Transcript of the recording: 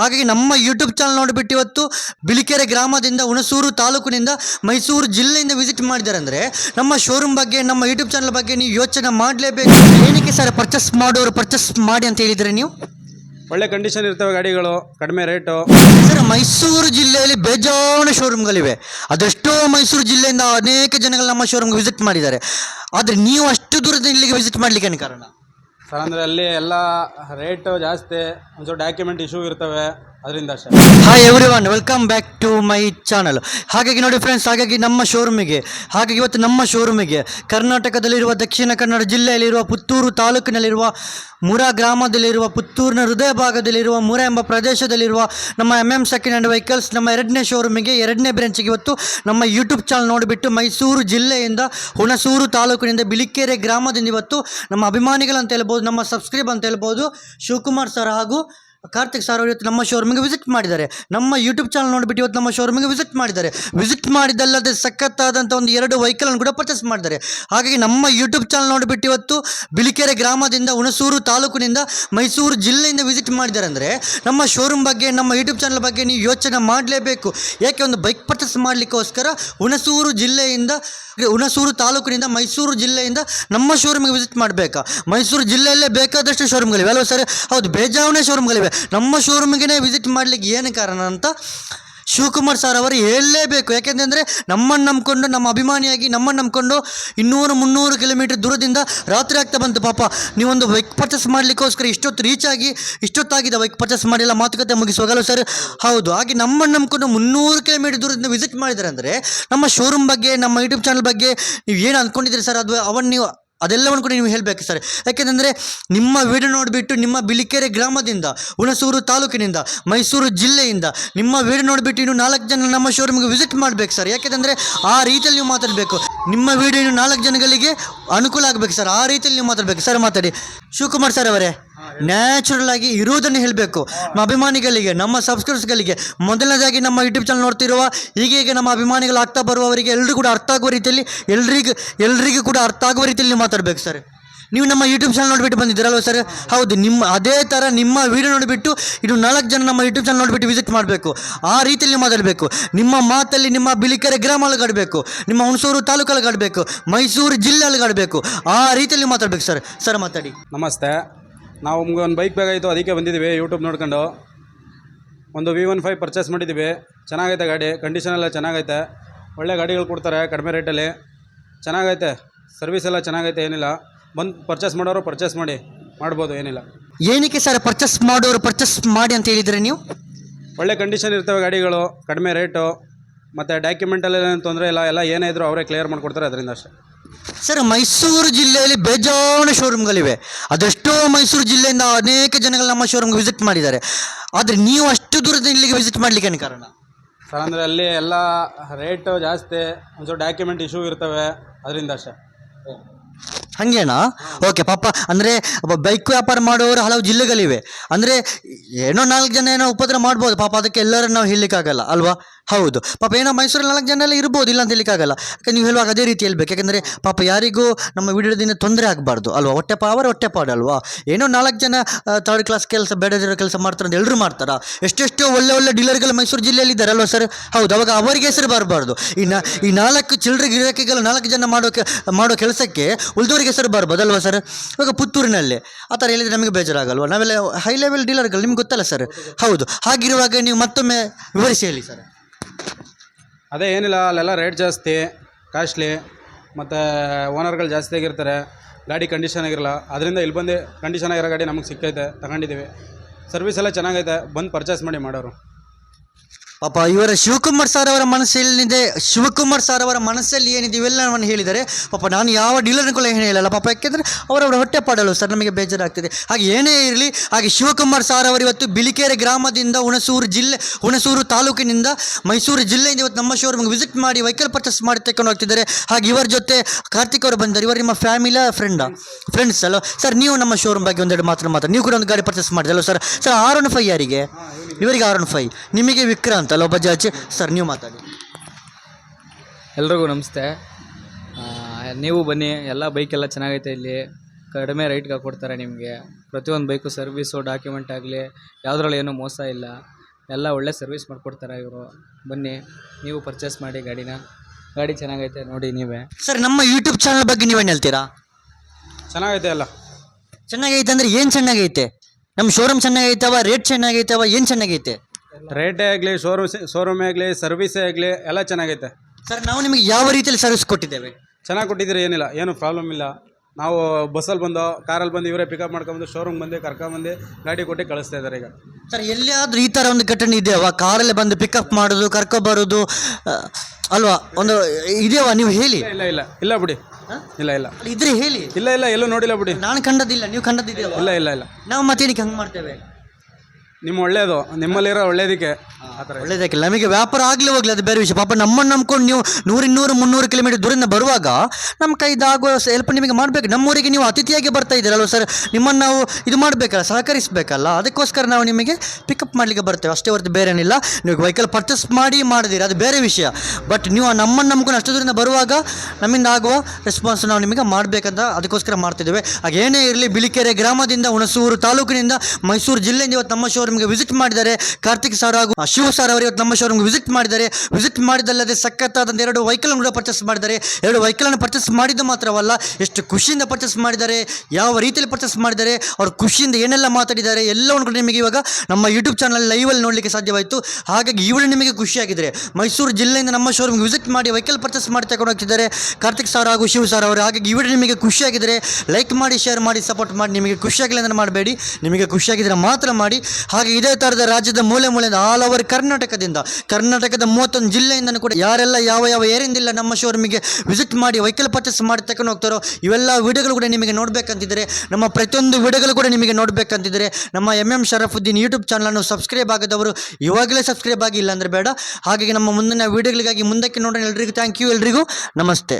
ಹಾಗಾಗಿ ನಮ್ಮ YouTube channel ನೋಡಿಬಿಟ್ಟು ಇವತ್ತು ಬಿಳಿಕೆರೆ ಗ್ರಾಮದಿಂದ ಹುಣಸೂರು ತಾಲೂಕಿನಿಂದ ಮೈಸೂರು ಜಿಲ್ಲೆಯಿಂದ ವಿಸಿಟ್ ಮಾಡಿದ್ದಾರೆ ಅಂದರೆ ನಮ್ಮ ಶೋರೂಮ್ ಬಗ್ಗೆ ನಮ್ಮ ಯೂಟ್ಯೂಬ್ ಚಾನಲ್ ಬಗ್ಗೆ ನೀವು ಯೋಚನೆ ಮಾಡಲೇಬೇಕು ಏನಕ್ಕೆ ಸರ್. ಪರ್ಚೇಸ್ ಮಾಡೋರು ಪರ್ಚೇಸ್ ಮಾಡಿ ಅಂತ ಹೇಳಿದರೆ ನೀವು? ಒಳ್ಳೆ ಕಂಡೀಷನ್ ಇರ್ತವೆ ಗಾಡಿಗಳು ಕಡಿಮೆ ರೇಟು ಸರ್ ಮೈಸೂರು ಜಿಲ್ಲೆಯಲ್ಲಿ ಬೇಜಾನು ಶೋರೂಮ್ಗಳಿವೆ ಅದೆಷ್ಟೋ ಮೈಸೂರು ಜಿಲ್ಲೆಯಿಂದ ಅನೇಕ ಜನಗಳು ನಮ್ಮ ಶೋರೂಮ್ಗೆ ವಿಸಿಟ್ ಮಾಡಿದ್ದಾರೆ. ಆದರೆ ನೀವು ಅಷ್ಟು ದೂರದಿಂದ ಇಲ್ಲಿಗೆ ವಿಸಿಟ್ ಮಾಡಲಿಕ್ಕೆ ಏನು ಕಾರಣ? ಸರ್ ಅಂದರೆ ಅಲ್ಲಿ ಎಲ್ಲ ರೇಟು ಜಾಸ್ತಿ ಒಂಚೂರು ಡಾಕ್ಯುಮೆಂಟ್ ಇಶ್ಯೂ ಇರ್ತವೆ. Hi everyone welcome back to my channel ಹಾಗಾಗಿ ನೋಡಿ ಫ್ರೆಂಡ್ಸ್ ಹಾಗಾಗಿ ನಮ್ಮ ಶೋರೂಮಿಗೆ ಹಾಗಾಗಿ ಇವತ್ತು ನಮ್ಮ ಶೋರೂಮಿಗೆ ಕರ್ನಾಟಕದಲ್ಲಿರುವ ದಕ್ಷಿಣ ಕನ್ನಡ ಜಿಲ್ಲೆಯಲ್ಲಿರುವ ಪುತ್ತೂರು ತಾಲೂಕಿನಲ್ಲಿರುವ ಮುರಾ ಗ್ರಾಮದಲ್ಲಿರುವ ಪುತ್ತೂರಿನ ಹೃದಯ ಭಾಗದಲ್ಲಿರುವ ಮುರ ಎಂಬ ಪ್ರದೇಶದಲ್ಲಿರುವ ನಮ್ಮ M M second hand vehicles ನಮ್ಮ ಎರಡನೇ ಶೋರೂಮಿಗೆ ಎರಡನೇ ಬ್ರಾಂಚಿಗೆ ಇವತ್ತು ನಮ್ಮ ಯೂಟ್ಯೂಬ್ ಚಾನಲ್ ನೋಡಿಬಿಟ್ಟು ಮೈಸೂರು ಜಿಲ್ಲೆಯಿಂದ ಹುಣಸೂರು ತಾಲೂಕಿನಿಂದ ಬಿಳಿಕೆರೆ ಗ್ರಾಮದಿಂದ ಇವತ್ತು ನಮ್ಮ ಅಭಿಮಾನಿಗಳಂತ ಹೇಳ್ಬೋದು, ನಮ್ಮ ಸಬ್ಸ್ಕ್ರೈಬ್ ಅಂತ ಹೇಳ್ಬೋದು, ಶಿವಕುಮಾರ್ ಸರ್ ಹಾಗೂ ಕಾರ್ತಿಕ್ ಸರ್ ಅವರು ಇವತ್ತು ನಮ್ಮ ಶೋರೂಮಿಗೆ ವಿಸಿಟ್ ಮಾಡಿದ್ದಾರೆ. ನಮ್ಮ ಯೂಟ್ಯೂಬ್ ಚಾನಲ್ ನೋಡಿಬಿಟ್ಟು ಇವತ್ತು ನಮ್ಮ ಶೋರೂಮಿಗೆ ವಿಸಿಟ್ ಮಾಡಿದ್ದಾರೆ. ವಿಸಿಟ್ ಮಾಡಿದ್ದಲ್ಲದೆ ಸಖತ್ತಾದಂಥ ಒಂದು ಎರಡು ವೆಹಿಕಲನ್ನು ಕೂಡ ಪರ್ಚೇಸ್ ಮಾಡಿದ್ದಾರೆ. ಹಾಗಾಗಿ ನಮ್ಮ ಯೂಟ್ಯೂಬ್ ಚಾನಲ್ ನೋಡಿಬಿಟ್ಟು ಇವತ್ತು ಬಿಳಿಕೆರೆ ಗ್ರಾಮದಿಂದ ಹುಣಸೂರು ತಾಲೂಕಿನಿಂದ ಮೈಸೂರು ಜಿಲ್ಲೆಯಿಂದ ವಿಸಿಟ್ ಮಾಡಿದ್ದಾರೆ ಅಂದರೆ ನಮ್ಮ ಶೋರೂಮ್ ಬಗ್ಗೆ, ನಮ್ಮ ಯೂಟ್ಯೂಬ್ ಚಾನಲ್ ಬಗ್ಗೆ ನೀವು ಯೋಚನೆ ಮಾಡಲೇಬೇಕು. ಯಾಕೆ ಒಂದು ಬೈಕ್ ಪರ್ಚೇಸ್ ಮಾಡಲಿಕ್ಕೋಸ್ಕರ ಹುಣಸೂರು ಜಿಲ್ಲೆಯಿಂದ, ಹುಣಸೂರು ತಾಲೂಕಿನಿಂದ ಮೈಸೂರು ಜಿಲ್ಲೆಯಿಂದ ನಮ್ಮ ಶೋರೂಮಿಗೆ ವಿಸಿಟ್ ಮಾಡಬೇಕಾ? ಮೈಸೂರು ಜಿಲ್ಲೆಯಲ್ಲೇ ಬೇಕಾದಷ್ಟು ಶೋರೂಮ್ಗಳಿವೆ ಅಲ್ವ ಸರ್ ಹೌದು, ಬೇಜಾವಣೆ ಶೋರೂಮ್ಗಳಿವೆ ನಮ್ಮ ಶೋರೂಮಿಗೆ ವಿಸಿಟ್ ಮಾಡಲಿಕ್ಕೆ ಏನು ಕಾರಣ ಅಂತ ಶಿವಕುಮಾರ್ ಸರ್ ಅವರು ಹೇಳಲೇಬೇಕು. ಯಾಕೆಂದರೆ ನಮ್ಮನ್ನು ನಂಬಿಕೊಂಡು, ನಮ್ಮ ಅಭಿಮಾನಿಯಾಗಿ ನಮ್ಮನ್ನು ನಂಬಿಕೊಂಡು ಇನ್ನೂರು ಮುನ್ನೂರು ಕಿಲೋಮೀಟರ್ ದೂರದಿಂದ ರಾತ್ರಿ ಆಗ್ತಾ ಬಂತು ಪಾಪ. ನೀವೊಂದು ಬೈಕ್ ಪರ್ಚೇಸ್ ಮಾಡಲಿಕ್ಕೋಸ್ಕರ ಇಷ್ಟೊತ್ತು ರೀಚ್ ಆಗಿ, ಇಷ್ಟೊತ್ತಾಗಿದೆ ಬೈಕ್ ಪರ್ಚೇಸ್ ಮಾಡಿಲ್ಲ. ಮಾತುಕತೆ ಮುಗಿಸುವಾಗಲೂ ಸರ್ ಹೌದು. ಹಾಗೆ ನಮ್ಮನ್ನು ನಂಬಿಕೊಂಡು ಮುನ್ನೂರು ಕಿಲೋಮೀಟರ್ ದೂರದಿಂದ ವಿಸಿಟ್ ಮಾಡಿದ್ದಾರೆ ಅಂದರೆ ನಮ್ಮ ಶೋರೂಮ್ ಬಗ್ಗೆ, ನಮ್ಮ ಯೂಟ್ಯೂಬ್ ಚಾನಲ್ ಬಗ್ಗೆ ನೀವು ಏನು ಅಂದ್ಕೊಂಡಿದ್ದೀರಿ ಸರ್ ಅದು ಅವನ್ನ ನೀವು ಅದೆಲ್ಲವನ್ನು ಕೂಡ ನೀವು ಹೇಳಬೇಕು ಸರ್. ಯಾಕೆಂದರೆ ನಿಮ್ಮ ವಿಡಿಯೋ ನೋಡಿಬಿಟ್ಟು ನಿಮ್ಮ ಬಿಳಿಕೆರೆ ಗ್ರಾಮದಿಂದ, ಹುಣಸೂರು ತಾಲೂಕಿನಿಂದ, ಮೈಸೂರು ಜಿಲ್ಲೆಯಿಂದ ನಿಮ್ಮ ವಿಡಿಯೋ ನೋಡಿಬಿಟ್ಟು ಇನ್ನು ನಾಲ್ಕು ಜನ ನಮ್ಮ ಶೋರೂಮ್ಗೆ ವಿಸಿಟ್ ಮಾಡಬೇಕು ಸರ್. ಯಾಕೆಂದರೆ ಆ ರೀತಿಯಲ್ಲಿ ನೀವು ಮಾತಾಡಬೇಕು. ನಿಮ್ಮ ವಿಡಿಯೋ ನಾಲ್ಕು ಜನಗಳಿಗೆ ಅನುಕೂಲ ಆಗಬೇಕು ಸರ್. ಆ ರೀತಿಯಲ್ಲಿ ನೀವು ಮಾತಾಡಬೇಕು. ಸರ್ ಮಾತಾಡಿ. ಶಿವಕುಮಾರ್ ಸರ್ ಅವರೇ. ನ್ಯಾಚುರಲ್ ಆಗಿ ಇರುವುದನ್ನು ಹೇಳಬೇಕು. ನಮ್ಮ ಅಭಿಮಾನಿಗಳಿಗೆ ನಮ್ಮ ಸಬ್ಸ್ಕ್ರೈಬರ್ಸ್ಗಳಿಗೆ ಮೊದಲನೇದಾಗಿ ನಮ್ಮ ಯೂಟ್ಯೂಬ್ ಚಾನಲ್ ನೋಡ್ತಿರುವ ಹೀಗೆ ನಮ್ಮ ಅಭಿಮಾನಿಗಳು ಆಗ್ತಾ ಬರುವವರಿಗೆ ಎಲ್ಲರೂ ಕೂಡ ಅರ್ಥ ಆಗುವ ರೀತಿಯಲ್ಲಿ ಎಲ್ರಿಗೂ ಎಲ್ರಿಗೂ ಕೂಡ ಅರ್ಥ ಆಗುವ ರೀತಿಯಲ್ಲಿ ಮಾತಾಡಬೇಕು ಸರ್. ನೀವು ನಮ್ಮ ಯೂಟ್ಯೂಬ್ ಚಾನಲ್ ನೋಡಿಬಿಟ್ಟು ಬಂದಿದ್ದೀರಲ್ವ ಸರ್? ಹೌದು ನಿಮ್ಮ ಅದೇ ಥರ ನಿಮ್ಮ ವೀಡಿಯೋ ನೋಡಿಬಿಟ್ಟು ಇದು ನಾಲ್ಕು ಜನ ನಮ್ಮ ಯೂಟ್ಯೂಬ್ ಚಾನಲ್ ನೋಡಿಬಿಟ್ಟು ವಿಸಿಟ್ ಮಾಡಬೇಕು. ಆ ರೀತಿಯಲ್ಲಿ ನೀವು ಮಾತಾಡಬೇಕು. ನಿಮ್ಮ ಮಾತಲ್ಲಿ ನಿಮ್ಮ ಬಿಳಿಕೆರೆ ಗ್ರಾಮ ಅಲಗಾಡಬೇಕು ನಿಮ್ಮ ಹುಣಸೂರು ತಾಲೂಕು ಅಲಗಾಡಬೇಕು ಮೈಸೂರು ಜಿಲ್ಲೆ ಅಲಗಾಡಬೇಕು ಆ ರೀತಿಯಲ್ಲಿ ಮಾತಾಡಬೇಕು ಸರ್. ಸರ್ ಮಾತಾಡಿ. ನಮಸ್ತೆ. ನಾವು ನಮ್ಗೆ ಒಂದು ಬೈಕ್ ಬೇಕಾಗಿತ್ತು ಅದಕ್ಕೆ ಬಂದಿದ್ದೀವಿ ಯೂಟ್ಯೂಬ್ ನೋಡ್ಕೊಂಡು. ಒಂದು ವಿ ಒನ್ ಫೈವ್ ಪರ್ಚೇಸ್ ಮಾಡಿದ್ದೀವಿ. ಚೆನ್ನಾಗೈತೆ ಗಾಡಿ ಕಂಡೀಷನ್ ಎಲ್ಲ ಚೆನ್ನಾಗೈತೆ. ಒಳ್ಳೆ ಗಾಡಿಗಳು ಕೊಡ್ತಾರೆ ಕಡಿಮೆ ರೇಟಲ್ಲಿ ಚೆನ್ನಾಗೈತೆ ಸರ್ವಿಸ್ ಎಲ್ಲ ಚೆನ್ನಾಗೈತೆ ಏನಿಲ್ಲ. ಬಂದು ಪರ್ಚೇಸ್ ಮಾಡೋರು ಪರ್ಚೇಸ್ ಮಾಡಿ ಮಾಡ್ಬೋದು ಏನಿಲ್ಲ. ಏನಕ್ಕೆ ಸರ್ ಪರ್ಚೇಸ್ ಮಾಡೋರು ಪರ್ಚೇಸ್ ಮಾಡಿ ಅಂತ ಹೇಳಿದರೆ ನೀವು? ಒಳ್ಳೆ ಕಂಡೀಷನ್ ಇರ್ತವೆ ಗಾಡಿಗಳು ಕಡಿಮೆ ರೇಟು ಮತ್ತು ಡಾಕ್ಯುಮೆಂಟಲ್ಲಿ ಏನು ತೊಂದರೆ ಇಲ್ಲ ಎಲ್ಲ ಏನೇ ಇದ್ರೂ ಅವರೇ ಕ್ಲಿಯರ್ ಮಾಡಿಕೊಡ್ತಾರೆ ಅದರಿಂದ ಅಷ್ಟೇ. ಸರ್ ಮೈಸೂರು ಜಿಲ್ಲೆಯಲ್ಲಿ ಬೇಜಾನು ಶೋರೂಮ್ಗಳಿವೆ. ಅದೆಷ್ಟೋ ಮೈಸೂರು ಜಿಲ್ಲೆಯಿಂದ ಅನೇಕ ಜನಗಳು ನಮ್ಮ ಶೋರೂಮ್ಗೆ ವಿಸಿಟ್ ಮಾಡಿದ್ದಾರೆ. ಆದರೆ ನೀವು ಅಷ್ಟು ದೂರದಿಂದ ಇಲ್ಲಿಗೆ ವಿಸಿಟ್ ಮಾಡಲಿಕ್ಕೆ ಏನು ಕಾರಣ? ಸರ್ ಅಂದರೆ ಅಲ್ಲಿ ಎಲ್ಲ ರೇಟು ಜಾಸ್ತಿ ಒಂಚೂರು ಡಾಕ್ಯುಮೆಂಟ್ ಇಶ್ಯೂ ಇರ್ತವೆ ಅದರಿಂದ ಅಷ್ಟೇ. ಹಾಗೇನಾ? ಓಕೆ ಪಾಪ ಅಂದರೆ ಬೈಕ್ ವ್ಯಾಪಾರ ಮಾಡುವವರು ಹಲವು ಜಿಲ್ಲೆಗಳಿವೆ. ಅಂದರೆ ಏನೋ ನಾಲ್ಕು ಜನ ಏನೋ ಉಪದ್ರ ಮಾಡ್ಬೋದು ಪಾಪ ಅದಕ್ಕೆ ಎಲ್ಲರನ್ನು ನಾವು ಹೇಳಲಿಕ್ಕಾಗಲ್ಲ ಅಲ್ವಾ? ಹೌದು. ಪಾಪ ಏನೋ ಮೈಸೂರಲ್ಲಿ ನಾಲ್ಕು ಜನ ಎಲ್ಲ ಇರ್ಬೋದು, ಇಲ್ಲ ಅಂತ ಹೇಳಿಕ್ಕಾಗಲ್ಲ ಯಾಕೆ ನೀವು ಹೇಳುವಾಗ ಅದೇ ರೀತಿ ಹೇಳ್ಬೇಕು ಯಾಕೆಂದರೆ ಪಾಪ ಯಾರಿಗೂ ನಮ್ಮ ವಿಡಿಯೋದಿಂದ ತೊಂದರೆ ಆಗಬಾರ್ದು, ಅಲ್ವಾ? ಹೊಟ್ಟೆಪ ಅವರ ಹೊಟ್ಟೆಪಾಡು ಅಲ್ವಾ ಏನೋ ನಾಲ್ಕು ಜನ ಥರ್ಡ್ ಕ್ಲಾಸ್ ಕೆಲಸ, ಬೇಡದಿರೋ ಕೆಲಸ ಮಾಡ್ತಾರೆ ಅಂತ ಎಲ್ಲರೂ ಮಾಡ್ತಾರಾ? ಎಷ್ಟೆಷ್ಟೋ ಒಳ್ಳೆ ಒಳ್ಳೆ ಡೀಲರ್ಗಳು ಮೈಸೂರು ಜಿಲ್ಲೆಯಲ್ಲಿ ಇದ್ದಾರೆ ಸರ್ ಹೌದು, ಅವಾಗ ಅವರಿಗೆ ಹೆಸರು ಬರಬಾರ್ದು. ಈ ಈ ನಾಲ್ಕು ಚಿಲ್ಲರೆ ಗಿರಾಕಿಗಳು ನಾಲ್ಕು ಜನ ಮಾಡೋಕೆ ಮಾಡೋ ಕೆಲಸಕ್ಕೆ ಉಳಿದವರಿಗೆ ಹೆಸರು ಬರ್ಬೋದು ಅಲ್ವಾ ಸರ್ ಇವಾಗ ಪುತ್ತೂರಿನಲ್ಲಿ, ಆ ಥರ ಹೇಳಿದರೆ ನಮಗೆ ಬೇಜಾರಾಗಲ್ವಾ? ನಾವೆಲ್ಲ ಹೈ ಲೆವೆಲ್ ಡೀಲರ್ಗಳು ನಿಮ್ಗೆ ಗೊತ್ತಲ್ಲ ಸರ್ ಹೌದು. ಹಾಗಿರುವಾಗ ನೀವು ಮತ್ತೊಮ್ಮೆ ವಿವರಿಸಿ ಹೇಳಿ ಸರ್ ಅದೇ ಏನಿಲ್ಲ, ಅಲ್ಲೆಲ್ಲ ರೇಟ್ ಜಾಸ್ತಿ ಕಾಸ್ಟ್ಲಿ ಮತ್ತು ಓನರ್ಗಳು ಜಾಸ್ತಿ ಆಗಿರ್ತಾರೆ, ಗಾಡಿ ಕಂಡೀಷನ್ ಆಗಿರಲ್ಲ, ಅದರಿಂದ ಇಲ್ಲಿ ಬಂದು ಕಂಡೀಷನ್ ಆಗಿರೋ ಗಾಡಿ ನಮಗೆ ಸಿಕ್ಕೈತೆ, ತಗೊಂಡಿದ್ದೀವಿ. ಸರ್ವಿಸ್ ಎಲ್ಲ ಚೆನ್ನಾಗೈತೆ, ಬಂದು ಪರ್ಚೇಸ್ ಮಾಡಿ ಮಾಡೋರು. ಪಾಪ ಇವರ ಶಿವಕುಮಾರ್ ಸರ್ ಅವರ ಮನಸ್ಸಲ್ಲಿದೆ, ಶಿವಕುಮಾರ್ ಸರ್ ಅವರ ಮನಸ್ಸಲ್ಲಿ ಏನಿದೆ ಇವೆಲ್ಲವನ್ನು ಹೇಳಿದರೆ, ಪಾಪ ನಾನು ಯಾವ ಡೀಲರ್ನ ಕೂಡ ಏನು ಹೇಳಲ್ಲ. ಪಾಪ ಯಾಕೆಂದರೆ ಅವರವರ ಹೊಟ್ಟೆ ಪಾಡಲು ಸರ್ ನಮಗೆ ಬೇಜಾರಾಗ್ತದೆ. ಹಾಗೆ ಏನೇ ಇರಲಿ, ಹಾಗೆ ಶಿವಕುಮಾರ್ ಸರ್ ಅವರು ಇವತ್ತು ಬಿಳಿಕೆರೆ ಗ್ರಾಮದಿಂದ ಹುಣಸೂರು ಜಿಲ್ಲೆ, ಹುಣಸೂರು ತಾಲೂಕಿನಿಂದ ಮೈಸೂರು ಜಿಲ್ಲೆಯಿಂದ ಇವತ್ತು ನಮ್ಮ ಶೋರೂಮ್ಗೆ ವಿಸಿಟ್ ಮಾಡಿ ವೆಹಿಕಲ್ ಪರ್ಚೇಸ್ ಮಾಡಿ ತೆಕೊಂಡು ಹೋಗ್ತಿದ್ದಾರೆ. ಹಾಗೆ ಇವರ ಜೊತೆ ಕಾರ್ತಿಕ್ ಅವರು ಬಂದರು, ಇವರು ನಿಮ್ಮ ಫ್ಯಾಮಿಲಿಯ ಫ್ರೆಂಡ್ ಫ್ರೆಂಡ್ಸ್ ಅಲ್ಲ ಸರ್ ನೀವು ನಮ್ಮ ಶೋರೂಮ್ ಬಗ್ಗೆ ಒಂದೆರಡು ಮಾತ್ರ ಮಾತ್ರ, ನೀವು ಕೂಡ ಒಂದು ಗಾಡಿ purchase ಮಾಡಿದಲ್ಲ sir sir R one five ಯಾರಿಗೆ? ಇವರಿಗೆ ಆರ್ ಒನ್ ಫೈವ್ ನಿಮಗೆ ವಿಕ್ರಾಂತ್ ಅಲ್ಲ ಜಾಜ್ ಸರ್ ನೀವು ಮಾತಾಡಿ. ಎಲ್ರಿಗೂ ನಮಸ್ತೆ. ನೀವು ಬನ್ನಿ ಎಲ್ಲ ಬೈಕ್ ಎಲ್ಲ ಚೆನ್ನಾಗೈತೆ ಇಲ್ಲಿ. ಕಡಿಮೆ ರೈಟ್ಗೆ ಕೊಡ್ತಾರೆ ನಿಮಗೆ. ಪ್ರತಿಯೊಂದು ಬೈಕು ಸರ್ವಿಸು ಡಾಕ್ಯುಮೆಂಟ್ ಆಗಲಿ ಯಾವುದ್ರಲ್ಲಿ ಏನೂ ಮೋಸ ಇಲ್ಲ. ಎಲ್ಲ ಒಳ್ಳೆ ಸರ್ವಿಸ್ ಮಾಡಿಕೊಡ್ತಾರೆ ಇವರು. ಬನ್ನಿ ನೀವು ಪರ್ಚೇಸ್ ಮಾಡಿ ಗಾಡಿನ. ಗಾಡಿ ಚೆನ್ನಾಗೈತೆ ನೋಡಿ ನೀವೇ. ಸರ್ ನಮ್ಮ ಯೂಟ್ಯೂಬ್ ಚಾನಲ್ ಬಗ್ಗೆ ನೀವೇನು ಹೇಳ್ತೀರಾ? ಚೆನ್ನಾಗೈತೆ ಅಲ್ಲ ಚೆನ್ನಾಗೈತೆ ಅಂದರೆ ಏನು ಚೆನ್ನಾಗೈತೆ? ನಮ್ಮ ಶೋರೂಮ್ ಚೆನ್ನಾಗೈತವ ರೇಟ್ ಚೆನ್ನಾಗೈತವ ಏನು ಚೆನ್ನಾಗೈತೆ? ರೇಟೇ ಆಗಲಿ ಶೋರೂಮ್ ಶೋರೂಮೇ ಆಗಲಿ ಸರ್ವಿಸ್ ಆಗಲಿ ಎಲ್ಲ ಚೆನ್ನಾಗೈತೆ. ಸರ್ ನಾವು ನಿಮಗೆ ಯಾವ ರೀತಿಯಲ್ಲಿ ಸರ್ವಿಸ್ ಕೊಟ್ಟಿದ್ದೇವೆ? ಚೆನ್ನಾಗಿ ಕೊಟ್ಟಿದ್ರೆ ಏನಿಲ್ಲ ಏನು ಪ್ರಾಬ್ಲಮ್ ಇಲ್ಲ. ನಾವು ಬಸ್ಸಲ್ಲಿ ಬಂದು ಕಾರಲ್ಲಿ ಬಂದು ಇವರೇ ಪಿಕಪ್ ಮಾಡ್ಕೊಂಬಂದು ಶೋರೂಮ್ ಬಂದು ಕರ್ಕೊಂಬಂದು ಗಾಡಿ ಕೊಟ್ಟು ಕಳಿಸ್ತಾ ಇದ್ದಾರೆ ಈಗ. ಸರ್ ಎಲ್ಲಿಯಾದ್ರೂ ಈ ಥರ ಒಂದು ಘಟನೆ ಇದೆಯವ? ಕಾರಲ್ಲಿ ಬಂದು ಪಿಕಪ್ ಮಾಡೋದು ಕರ್ಕೊಬರೋದು ಅಲ್ವಾ? ಒಂದು ಇದೆಯವ? ನೀವು ಹೇಳಿ. ಇಲ್ಲ ಇಲ್ಲ ಇಲ್ಲ ಬಿಡಿ. ಇಲ್ಲ ಇಲ್ಲ. ಇದ್ರೆ ಹೇಳಿ. ಇಲ್ಲ ಇಲ್ಲ ಎಲ್ಲೂ ನೋಡಿಲ್ಲ ಬಿಡಿ. ನಾನು ಕಂಡದಿಲ್ಲ ನೀವು ಕಂಡದಿದ್ದೀರಾ ಇಲ್ಲ ಇಲ್ಲ ಇಲ್ಲ. ನಾವು ಮತ್ತೇನಕ್ಕೆ ಹಂಗೆ ಮಾಡ್ತೇವೆ? ನಿಮ್ಮ ಒಳ್ಳೇದು ನಿಮ್ಮಲ್ಲಿರೋ ಒಳ್ಳೇದಕ್ಕೆ. ಆ ಥರ ಒಳ್ಳೇದಕ್ಕಿಲ್ಲ ನಮಗೆ ವ್ಯಾಪಾರ ಆಗಲಿ ಹೋಗ್ಲಿ, ಅದು ಬೇರೆ ವಿಷಯ. ಪಾಪ ನಮ್ಮನ್ನು ನಂಬ್ಕೊಂಡು ನೀವು ನೂರಿನ್ನೂರು ಮುನ್ನೂರು ಕಿಲೋಮೀಟರ್ ದೂರದಿಂದ ಬರುವಾಗ ನಮ್ಮ ಕೈದಾಗುವ ಹೆಲ್ಪ್ ನಿಮಗೆ ಮಾಡಬೇಕು. ನಮ್ಮೂರಿಗೆ ನೀವು ಅತಿಥಿಯಾಗಿ ಬರ್ತಾ ಇದ್ದೀರಲ್ವ ಸರ್? ನಿಮ್ಮನ್ನು ನಾವು ಇದು ಮಾಡಬೇಕಲ್ಲ, ಸಹಕರಿಸಬೇಕಲ್ಲ? ಅದಕ್ಕೋಸ್ಕರ ನಾವು ನಿಮಗೆ ಪಿಕಪ್ ಮಾಡಲಿಕ್ಕೆ ಬರ್ತೇವೆ. ಅಷ್ಟೇ ಹೊರತು ಬೇರೆ ಏನಿಲ್ಲ ನೀವು ವೆಹಿಕಲ್ ಪರ್ಚೇಸ್ ಮಾಡಿ ಮಾಡಿದಿರಿ. ಅದು ಬೇರೆ ವಿಷಯ. ಬಟ್ ನೀವು ನಮ್ಮನ್ನು ನಂಬ್ಕೊಂಡು ಅಷ್ಟು ದೂರದಿಂದ ಬರುವಾಗ ನಮ್ಮಿಂದ ಆಗುವ ರೆಸ್ಪಾನ್ಸ್ ನಾವು ನಿಮಗೆ ಮಾಡಬೇಕಂತ ಅದಕ್ಕೋಸ್ಕರ ಮಾಡ್ತಿದ್ದೇವೆ. ಹಾಗೇನೇ ಇರಲಿ, ಬಿಳಿಕೆರೆ ಗ್ರಾಮದಿಂದ ಹುಣಸೂರು ತಾಲೂಕಿನಿಂದ ಮೈಸೂರು ಜಿಲ್ಲೆಯಿಂದ ಇವತ್ತು ನಮ್ಮ ಶೋರೂಮ್ಗೆ ವಿಸಿಟ್ ಮಾಡಿದ್ದಾರೆ. ಕಾರ್ತಿಕ್ ಸರ್ ಹಾಗೂ ಶಿವ ಸರ್ ಅವರು ಇವತ್ತು ನಮ್ಮ ಶೋರೂಮ್ಗೆ ವಿಸಿಟ್ ಮಾಡಿದ್ದಾರೆ. ವಿಸಿಟ್ ಮಾಡಿದಲ್ಲದೆ ಸಖತ್ತಾದಂಥ ಎರಡು ವೆಹಿಕಲ್ ಕೂಡ ಪರ್ಚೇಸ್ ಮಾಡಿದ್ದಾರೆ. ಎರಡು ವೆಹಿಕಲನ್ನು ಪರ್ಚೇಸ್ ಮಾಡಿದ್ದು ಮಾತ್ರವಲ್ಲ, ಎಷ್ಟು ಖುಷಿಯಿಂದ ಪರ್ಚೇಸ್ ಮಾಡಿದ್ದಾರೆ, ಯಾವ ರೀತಿಯಲ್ಲಿ ಪರ್ಚೇಸ್ ಮಾಡಿದ್ದಾರೆ, ಅವರು ಖುಷಿಯಿಂದ ಏನೆಲ್ಲ ಮಾತಾಡಿದ್ದಾರೆ, ಎಲ್ಲವನ್ನು ಕೂಡ ನಿಮಗೆ ಇವಾಗ ನಮ್ಮ ಯೂಟ್ಯೂಬ್ ಚಾನಲ್ ಲೈವಲ್ಲಿ ನೋಡಲಿಕ್ಕೆ ಸಾಧ್ಯವಾಯಿತು. ಹಾಗಾಗಿ ಇವಳು ನಿಮಗೆ ಖುಷಿಯಾಗಿದ್ದರೆ ಮೈಸೂರು ಜಿಲ್ಲೆಯಿಂದ ನಮ್ಮ ಶೋರೂಮ್ಗೆ ವಿಸಿಟ್ ಮಾಡಿ ವೆಹಿಕಲ್ ಪರ್ಚೇಸ್ ಮಾಡಿ ತಗೊಂಡು ಹೋಗ್ತಿದ್ದಾರೆ. ಕಾರ್ತಿಕ್ ಸರ್ ಹಾಗೂ ಶಿವ ಸರ್ ಅವರು, ಹಾಗಾಗಿ ಇವಳು ನಿಮಗೆ ಖುಷಿಯಾಗಿದ್ದರೆ ಲೈಕ್ ಮಾಡಿ ಶೇರ್ ಮಾಡಿ ಸಪೋರ್ಟ್ ಮಾಡಿ, ನಿಮಗೆ ಖುಷಿಯಾಗಿಲ್ಲ ಅಂದರೆ ಮಾಡಬೇಡಿ. ನಿಮಗೆ ಖುಷಿಯಾಗಿದ್ದರೆ ಮಾತ್ರ ಮಾಡಿ. ಹಾಗೆ ಇದೇ ಥರದ ರಾಜ್ಯದ ಮೂಲೆ ಮೂಲೆಯಿಂದ ಆಲ್ ಓವರ್ ಕರ್ನಾಟಕದಿಂದ, ಕರ್ನಾಟಕದ ಮೂವತ್ತೊಂದು ಜಿಲ್ಲೆಯಿಂದನೂ ಕೂಡ ಯಾರೆಲ್ಲ ಯಾವ ಯಾವ ಏರಿಂದಿಲ್ಲ ನಮ್ಮ ಶೋರೂಮಿಗೆ ವಿಸಿಟ್ ಮಾಡಿ ವೆಹಿಕಲ್ ಪರ್ಚೇಸ್ ಮಾಡಿ ತಗೊಂಡು ಹೋಗ್ತಾರೋ, ಇವೆಲ್ಲ ವಿಡಿಯೋಗಳು ಕೂಡ ನಿಮಗೆ ನೋಡಬೇಕಂತಿದ್ರೆ, ನಮ್ಮ ಪ್ರತಿಯೊಂದು ವಿಡಿಯೋಗಳು ಕೂಡ ನಿಮಗೆ ನೋಡಬೇಕಂತಿದ್ರೆ, ನಮ್ಮ ಎಂ ಎಂ ಶರಫುದ್ದೀನ್ ಯೂಟ್ಯೂಬ್ ಚಾನಲನ್ನು ಸಬ್ಸ್ಕ್ರೈಬ್ ಆಗದವರು ಇವಾಗಲೇ ಸಬ್ಸ್ಕ್ರೈಬ್ ಆಗಿಲ್ಲ ಅಂದರೆ ಬೇಡ. ಹಾಗಾಗಿ ನಮ್ಮ ಮುಂದಿನ ವಿಡಿಯೋಗಳಿಗಾಗಿ ಮುಂದಕ್ಕೆ ನೋಡೋಣ ಎಲ್ರಿಗೂ ಥ್ಯಾಂಕ್ ಯು ಎಲ್ರಿಗೂ, ನಮಸ್ತೆ.